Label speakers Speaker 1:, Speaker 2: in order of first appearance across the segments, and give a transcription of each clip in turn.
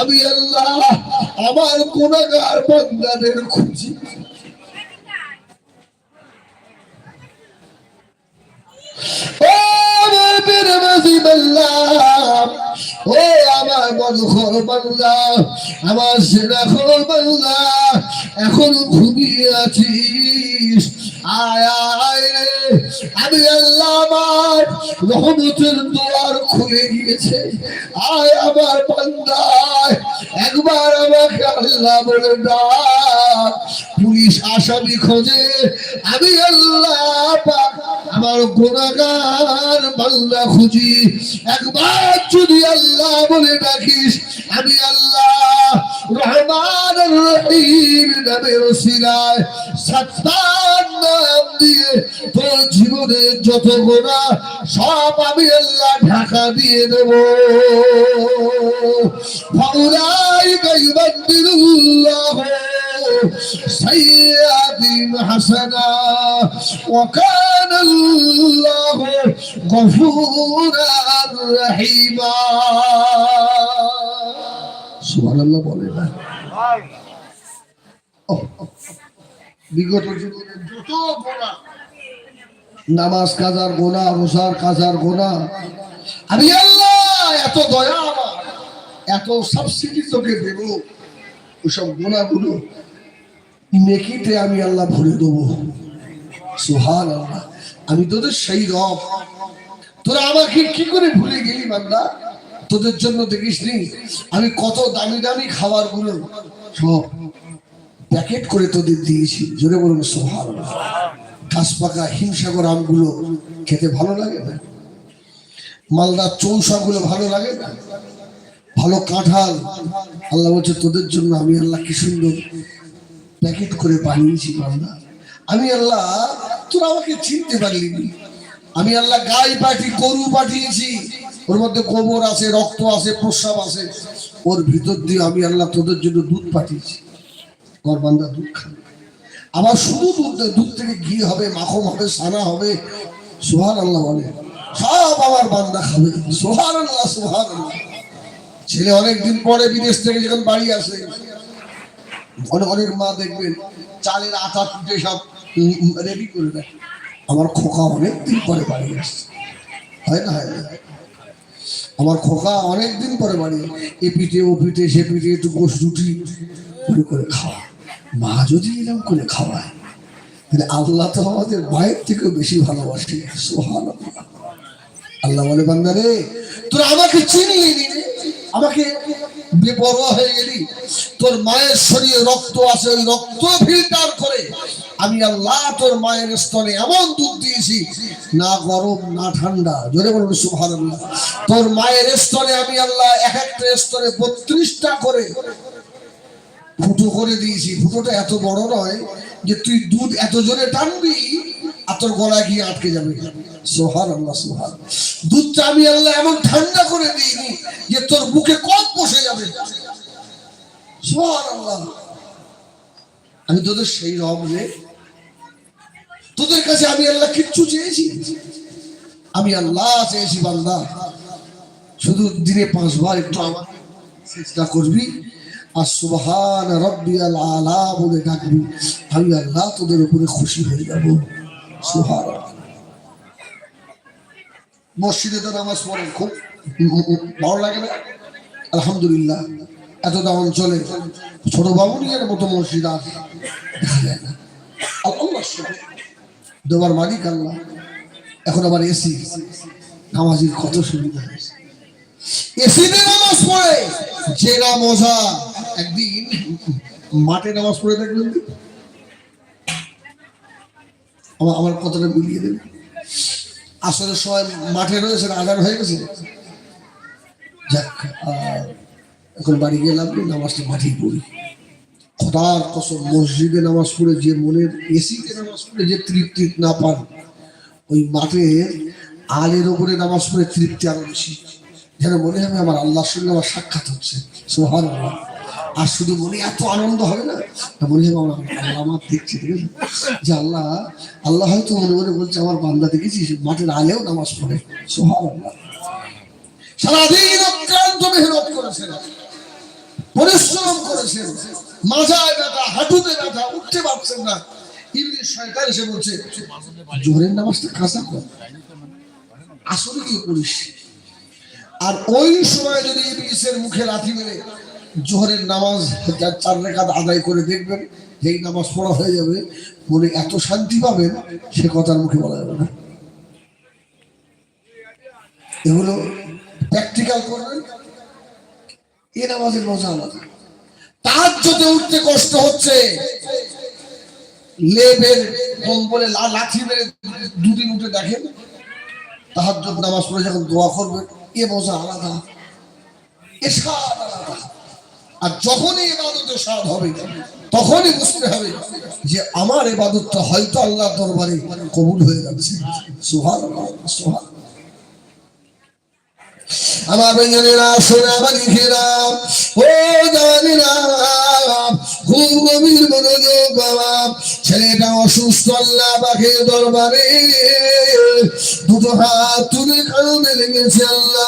Speaker 1: আমি আল্লাহ আমার গুণাগার বান্দাদের খুঁজি। ও আমার পীর মাঝি বাল্লাহ ও আমার মধুখর বাল্লা আমার সেরা খর বাল্লা এখন ঘুমিয়ে আছিস। আয় আয় আমি আল্লাহ আমার রহমতের দুয়ার খুলে গিয়েছে আয় আমার বান্দায়, একবার আমাকে আল্লাহ বলে ডাক। পুলিশ আসামি খোঁজে, আমি আল্লাহ আমার গুণাগার বান্দা খুঁজি। একবার যদি আল্লাহ বলে ডাকিস, আমি আল্লাহ রহমান রহিম নামের নাম দিয়ে তোর জীবনের যত গোনা সব আমি আল্লাহ ঢাকা দিয়ে দেব। ফাউলাই গাইবান্দিরুল্লাহ سيئاتهم حسنا وكان الله غفورا رحيما سبحان الله বলে না বিগত জীবনের যত গোনা নামাজ কাজার গোনা রোজার কাজার গোনা আমি আল্লাহ এত দয়া আমার এত সাবসিডি তোকে দেব ওসব গোনাগুলো নেকিতে আমি আল্লাহ ভরে দেবো। সুহান আল্লাহ আমি তোদের সেই রব। তোরা আমাকে কি করে ভুলে গেলি বান্দা? তোদের জন্য দেখিস নি, আমি কত দামি দামি খাবারগুলো সব প্যাকেট করে তোদের দিয়েছি। জোরে বলুন সোহান ঘাস পাকা হিমসাগর আমগুলো খেতে ভালো লাগে না? মালদার চৌসা গুলো ভালো লাগে না? ভালো কাঁঠাল। আল্লাহ বলছে, তোদের জন্য আমি আল্লাহ কি সুন্দর প্যাকেট করে বানিয়েছি বান্দা আমি আল্লাহ, তোরা আমাকে চিনতে পারলিনি আমি আল্লাহ গাই পাঠি, গরু পাঠিয়েছি। ওর মধ্যে গোবর আছে, রক্ত আছে, প্রস্রাব আছে। ওর ভিতর দিয়ে আমি আল্লাহ তোদের জন্য দুধ পাঠিয়েছি। আমার বান্দা দুধ খাবে। আবার শুধু দুধ দুধ থেকে ঘি হবে, মাখন হবে সানা হবে সোহান আল্লাহ বলে। সব আমার বান্দা খাবে। সোহান আল্লাহ সোহান আল্লাহ ছেলে অনেকদিন পরে বিদেশ থেকে যখন বাড়ি আসে অনেক মা দেখবেন, চালের আটা টুটে সব রেডি করে দেয়। আমার খোকা অনেক দিন পরে বাড়ি আসছে। হয় না হয় না? আমার খোকা অনেক দিন পরে বাড়ি এ পিঠে, ও পিঠে, সে পিঠে, একটু গোস রুটি করে করে খাওয়া। মা যদি এরকম করে খাওয়ায়, তাহলে আল্লাহ তো আমাদের মায়ের থেকেও বেশি ভালোবাসে। সোহান আল্লাহ বলে, বান্দারে, তোরা আমাকে চিনিয়ে। আমাকে বেপরোয়া হয়ে গেলি। তোর মায়ের শরীরে রক্ত আছে, ওই রক্ত ফিল্টার করে আমি আল্লাহ তোর মায়ের স্তনে এমন দুধ দিয়েছি, না গরম, না ঠান্ডা। জোরে বলুন সুভান তোর মায়ের স্তনে আমি আল্লাহ এক একটা স্তনে বত্রিশটা করে ফুটো করে দিয়েছি। ফুটোটা এত বড় নয় যে তুই দুধ এত জোরে টানবি আর তোর গলায় গিয়ে আটকে যাবে। সোহার সোহার দুধটা আমি আল্লাহ এমন ঠান্ডা করে দিইনি যে তোর বুকে কপ বসে যাবে। সোহার আমি তোদের সেই রব রে। তোদের কাছে আমি আল্লাহ কিচ্ছু চেয়েছি। আমি আল্লাহ চেয়েছি বান্দা। শুধু দিনে পাঁচবার একটু আমার চেষ্টা করবি। আর সুবহান রব্বিয়াল আলা বলে ডাকবি। আমি আল্লাহ তোদের উপরে খুশি হয়ে যাব। সুবহান মসজিদে তো নামাজ পড়েন খুব ভালো লাগে না? আলহামদুলিল্লাহ। এতটা অঞ্চলে ছোট বাবুনিয়ার মতো মসজিদ আর দেখা যায় না। দেওয়ার মালিক আল্লাহ। এখন আবার এসি নামাজির কত সুবিধা হয়েছে। এসিতে নামাজ পড়ে, যে না মজা। একদিন মাঠে নামাজ পড়ে দেখবেন? আমার কথাটা মিলিয়ে দেবে আসলে সময় মাঠে রয়েছে আধার হয়ে গেছে। এখন বাড়ি গেলাম, নামাজটা মাঠেই পড়ি। খোদার কসম, মসজিদে নামাজ পড়ে যে মনের এসিতে নামাজ পড়ে যে তৃপ্তি না পান, ওই মাঠে আলের ওপরে নামাজ পড়ে তৃপ্তি আরও বেশি। যেন মনে হবে আমার আল্লাহর সঙ্গে আমার সাক্ষাৎ হচ্ছে। সোহান আল্লাহ আর শুধু মনে এত আনন্দ হবে না? মনে আমার আল্লাহ আমার দেখছে, ঠিক আছে? যে আল্লাহ আল্লাহ হয়তো মনে মনে বলছে, আমার বান্দা দেখেছিস? মাঠের আলেও নামাজ পড়ে। সোহান আল্লাহ সারাদিন অক্লান্ত মেহনত করেছেন। পরিশ্রম করেছেন। মাজায় ব্যথা, হাঁটুতে ব্যথা, উঠতে পারছেন না। ইংলিশ শয়তান এসে বলছে, জোহরের নামাজটা কাঁচা কর। আসলে কি করিস? আর ওই সময় যদি ইংলিশের মুখে লাথি মেরে জোহরের নামাজ চার রেখাত আদায় করে দেখবেন, এই নামাজ পড়া হয়ে যাবে বলে এত শান্তি পাবেন, সে কথার মুখে বলা যাবে না। এগুলো প্র্যাকটিক্যাল করবেন, এ নামাজের মজা আলাদা। তার যদি উঠতে কষ্ট হচ্ছে, লেবের কম্বলে লা- লাথি মেরে দুদিন উঠে দেখেন তাহার নামাজ পড়ে যখন দোয়া করবেন, এ মজা আলাদা, এ স্বাদ আলাদা। আর যখনই এবাদতের স্বাদ হবে, তখনই বুঝতে হবে যে আমার এবাদতটা হয়তো আল্লাহ দরবারে কবুল হয়ে যাচ্ছে। সুহান আমার সোনা ও খুব গভীর মনোযোগ বাবা। ছেলেটা অসুস্থ আল্লাহ পাখে দরবারে। দুটো হাত তুলে কারণে লেগেছে আল্লাহ।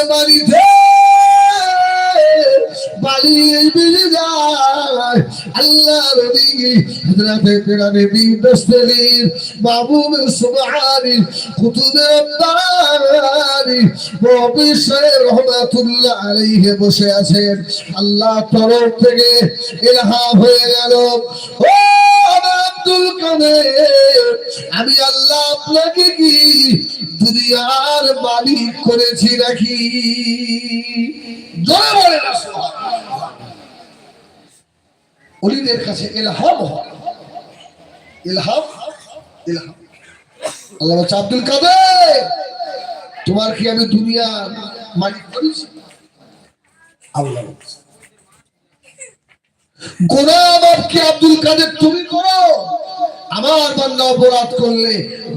Speaker 1: trabalhidade. মিলে যায়। আল্লাহ রবি হযরতে সুবহানি কুতুবে নবী রহমাতুল্লাহ আলাইহি বসে আছেন। আল্লাহ তরফ থেকে ইলহাম হয়ে গেল। ও আব্দুল কাদের, আমি আল্লাহ আপনাকে কি দুনিয়ার মালিক করেছি নাকি? না অলিদের কাছে এলহাম ইলহাম ইলহাম আল্লাহ বলছে, আব্দুল কাদের, তোমার কি আমি দুনিয়ার মালিক করেছি? আল্লাহ কি আব্দুল কাদের তুমি করো? আমার বান্দা অপরাধ করলে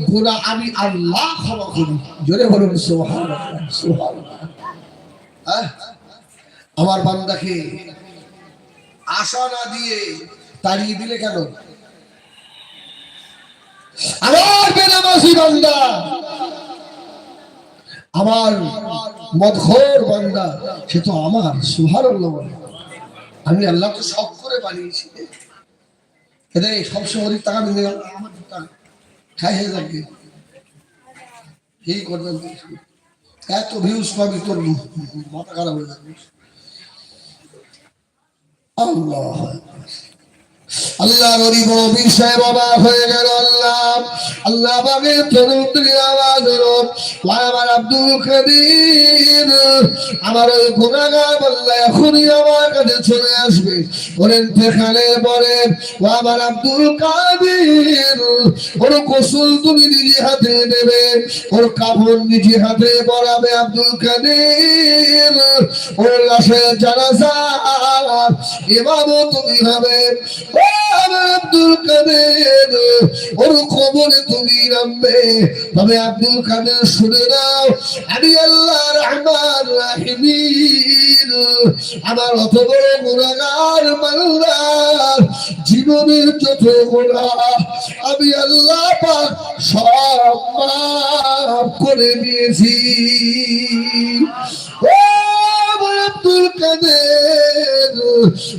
Speaker 1: গোনা আমি আল্লাহ ক্ষমা করি। জোরে বলুন, সুবহানাল্লাহ সুবহানাল্লাহ। হ্যাঁ? আমার বান্দাকে আশা না দিয়ে তাড়িয়ে দিলে কেন? আমার বেনামাসি বান্দা সে তো আমার সুহার আমি আল্লাহ তো সব করে বানিয়েছি। এদের সবসময় টাকা মিলে খাই হয়ে যাবে এই করবেন এত ভিউজ পাবি তোর মাথা খারাপ হয়ে যাবে। আল্লাহ। আল্লাহ নবী বড় বিষয় বাবা হয়ে গেল, আল্লাহ আল্লাহ বাগে তরুদ্রি আওয়াজ হলো আমার আব্দুল কাদির, আমার ওই গুণাগার বললে এখনই আমার কাছে চলে আসবে। বলেন, সেখানে পরে, ও আমার আব্দুল কাদির, ওর গোসল তুমি নিজে হাতে নেবে, ওর কাপড় নিজে হাতে পরাবে আব্দুল কাদির, ওর লাশের জানাজা এভাবে তুমি হবে। আব্দুল কাদের, ওর খবরে তুমি নামবে। তবে আব্দুল কাদের শুনে নাও, আমি আল্লাহ রহমান রাহিমিন। আমার অত বড় গুণাগার মাল্লার জীবনের যত গোনা আমি আল্লাহ পাক সব মাফ করে দিয়েছি। ও আব্দুল কাদের,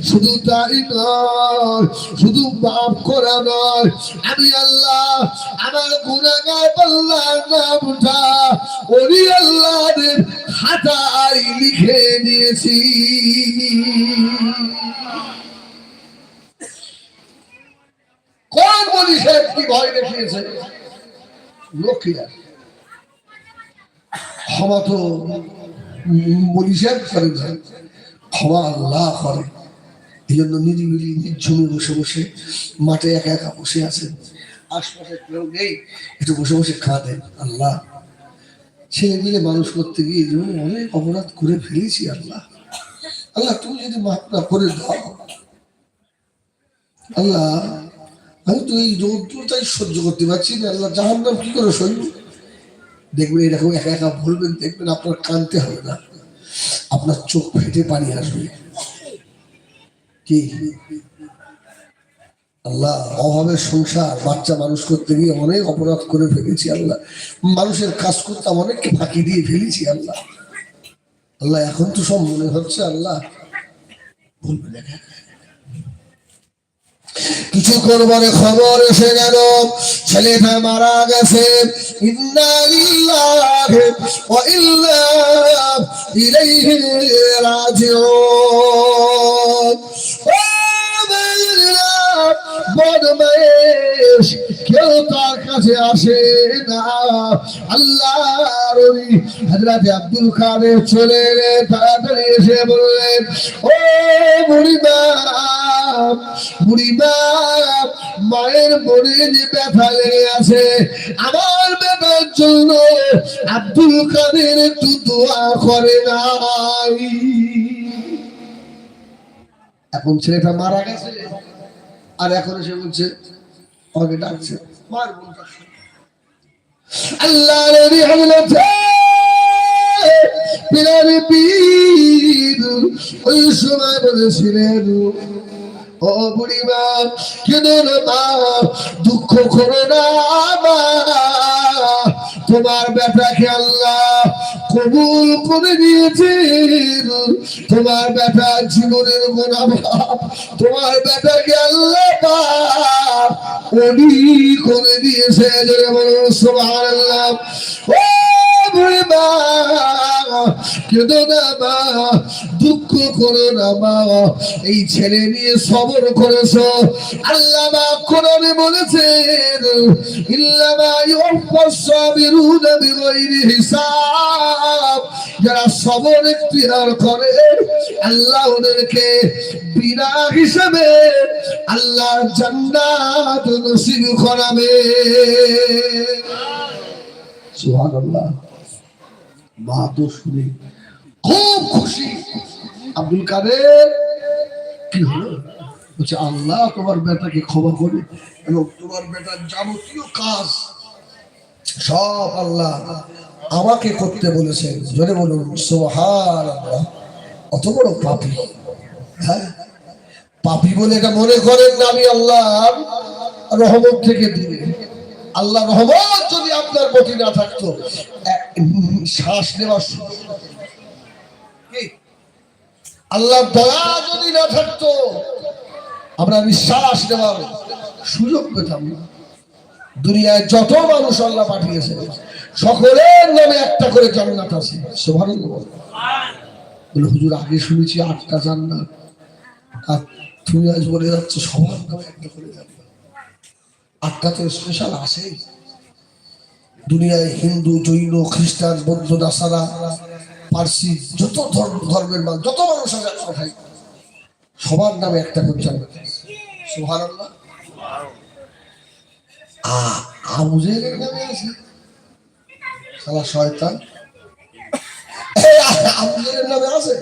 Speaker 1: শুধু তাই নয়, শুধু মাফ করা নয় আমি আল্লাহ, আমার গুণাগার পাল্লার নামটা ওরি খাতায় লিখে নিয়েছি বলি কি ভয় দেখিয়েছে? লক্ষ্মী ক্ষমা তো মনীষের করে না ক্ষমা আল্লাহ করে। এই জন্য নিরিবিলি নির্ঝুমে বসে বসে মাঠে একা একা বসে আছেন। আশপাশে কেউ নেই, একটু বসে বসে খাওয়া আল্লাহ। ছেলে মিলে মানুষ করতে গিয়ে জীবনে অনেক অপরাধ করে ফেলেছি, আল্লাহ। আল্লাহ, তুমি যদি না করে দাও। আল্লাহ, আমি তো এই রোদ্রটাই সহ্য করতে পারছি না, আল্লাহ জাহান নাম কি করে সহ্য? দেখবেন এরকম একা একা বলবেন, দেখবেন আপনার কানতে হবে না। আপনার চোখ ফেটে পানি আসবে। কি? আল্লাহ, অভাবের সংসার বাচ্চা মানুষ করতে গিয়ে অনেক অপরাধ করে ফেলেছি আল্লাহ। মানুষের কাজ করতাম অনেককে ফাঁকি দিয়ে ফেলেছি আল্লাহ। আল্লাহ, এখন তো সব মনে হচ্ছে আল্লাহ। কিছু করবারে খবর এসে গেল, ছেলেটা মারা গেছে। ইলাইহি রাজিউন। কেউ তার কাছে আসে আব্দুল কাদের চলে তাড়াতাড়ি এসে বললেন, ও বুড়িমা বুড়িমা, মায়ের মনে যে ব্যথা লেগে আছে আমার বেটার জন্য আব্দুল কাদের একটু দোয়া করে নাই। এখন ছেলেটা মারা গেছে। আর এখন এসে বলছে, আমাকে ডাকছে, মার আল্লাহ ওই সময় কেন দুঃখ করো না তোমার বেটাকে আল্লাহ কবুল করে নিয়েছেন। তোমার বেটা জীবনের বাপ তোমার বেটাকে আল্লাহ অলি করে দিয়েছে জোরে বলুন, সুবহানাল্লাহ। ও বুড়িমা কেঁদো না মা, দুঃখ করো না মা। এই ছেলে নিয়ে সবর করেছ। আল্লাহ মা কোরআনে বলেছেন, ইল্লামা ইউফাস সাবিরুনা বিগাইরি হিসাব। যারা সবর ইখতিয়ার করে, আল্লাহ ওদেরকে বিনা হিসেবে আল্লাহ জান্নাত নসিব করাবে। সুবহানাল্লাহ। মা তো শুনে খুব খুশি। আব্দুল কাদের? কি হলো? বলছে, আল্লাহ তোমার বেটাকে ক্ষমা করে এবং তোমার বেটার যাবতীয় কাজ সব আল্লাহ আমাকে করতে বলেছেন। জোরে বলুন সোহার অত বড় পাপি। হ্যাঁ? পাপি বলে এটা মনে করেন না আমি আল্লাহ রহমত থেকে দূরে। আল্লাহ রহমত যদি আপনার প্রতি না থাকতো শ্বাস নেওয়ার সময় কি? আল্লাহ দয়া যদি না থাকতো, আমরা নিঃশ্বাস নেওয়ার সুযোগ পেতাম না। দুনিয়ায় যত মানুষ আল্লাহ পাঠিয়েছে, সকলের নামে একটা করে জান্নাত আছে। সুবহানাল্লাহ। বলে, হুজুর, আগে শুনেছি আটটা জান্নাত। আর তুমি আজ বলে যাচ্ছ, সবার নামে একটা করে জান্নাত। আটটা তো স্পেশাল আছেই। দুনিয়ায় হিন্দু, জৈন, খ্রিস্টান, বৌদ্ধ, নাসারা, পার্সি, যত ধর্ম ধর্মের মানুষ যত মানুষ আছে সবার নামে একটা করে জান্নাত সুবহানাল্লাহ। আ, আবু জেহেলের নামে আছে। এই নামে আছে?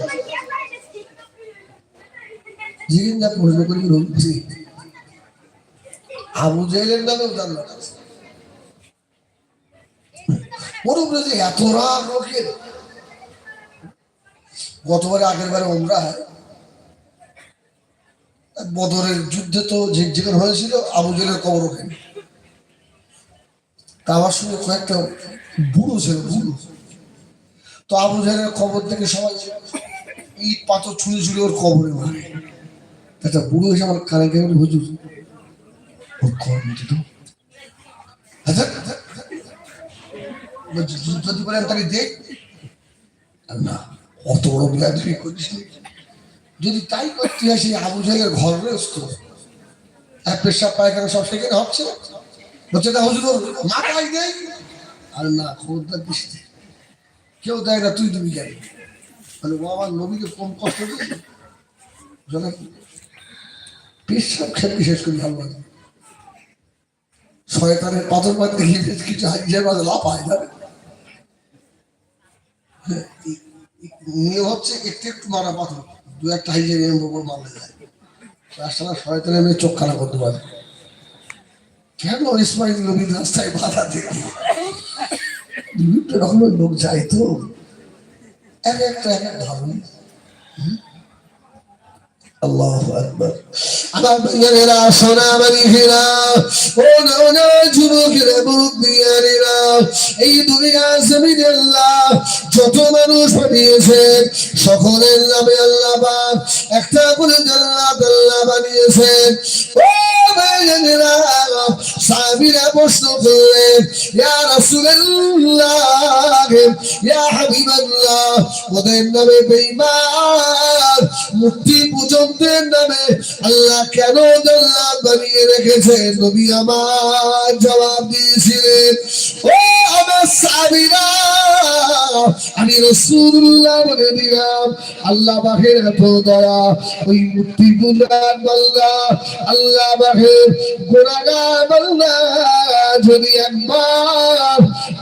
Speaker 1: আবু জেহেলের নামেও জান্নাত আছে ওর উপরে যে এত রাগ লোকের গতবারে আগের বারে ওমরা বদরের যুদ্ধে তো যেখানে হয়েছিল, আবু জেলের কবর ওখানে। তা আমার সঙ্গে কয়েকটা বুড়ো ছিল, বুড়ো। তো আবু জেলের কবর থেকে সবাই ইট, পাথর ছুঁড়ে ছুঁড়ে ওর কবরে মারে একটা বুড়ো এসে আমার কানে বলে হুজুর, ওর কবর মুছে তো আচ্ছা যদি বলেন তাকে দেখ। না, অত বড় বিয়াদি করিস নি। যদি তাই করতে হয় সেই আবু জাহেলের ঘর রয়েছে এক পেশাব পায়খানা সব সেখানে হচ্ছে। বলছে, না, হুজুর মাথায় দেয়। আর না, খবরদার দিস কেউ দেয় না, তুই দিবি জানি মানে ও আমার নবীকে কম কষ্ট দিয়েছে পেশাব খেতে শেষ করে ভালো লাগে। শয়তানের পাথর পাত কিছু হাজির মাঝে লাফায় যাবে নিয়ে হচ্ছে একটু একটু মারা পাথর দু একটা হাইজে নিয়ে বকর মারলে যায়। রাস্তাটা শয়তানে আমি চোখ খারাপ করতে পারে। কেন ইসমাইল নবীর রাস্তায় বাধা দেখি বিভিন্ন রকমের লোক যায় তো। এক একটা, এক এক ধর্ম। আল্লাহ এই দুনিয়া আল্লাহ মানুষ বানিয়েছেন সকলের নামে আল্লাহ একটা করে সাহাবীরা প্রশ্ন করলেন ইয়া রাসূলুল্লাহ, ইয়া হাবিবাল্লাহ, ওদের নামে বেঈমান মূর্তি পূজকদের নামে আল্লাহ কেন জান্নাত বানিয়ে রেখেছে নবী আমার জবাব দিয়েছিলেন, ও আমার সাহাবীরা আমি রাসূলুল্লাহ বলে দিলাম, আল্লাহ বাহের এত দয়া, ওই মূর্তি পূজার বান্দা, আল্লাহ বাহের বান্দা যদি একবার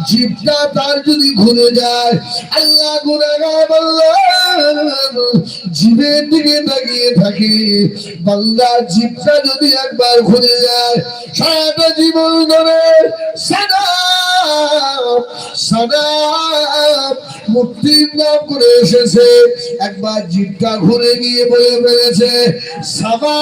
Speaker 1: জিভটা তার যদি ঘুরে যায়, আল্লাহ গুনাগার বান্দা জীবের দিকে তাকিয়ে থাকে বাংলার জীবটা যদি একবার ঘুরে যায়, সারাটা জীবন ধরে সাদা সাদা মুক্তির নাম করে এসেছে, একবার জীবটা ঘুরে গিয়ে বলে ফেলেছে সাবা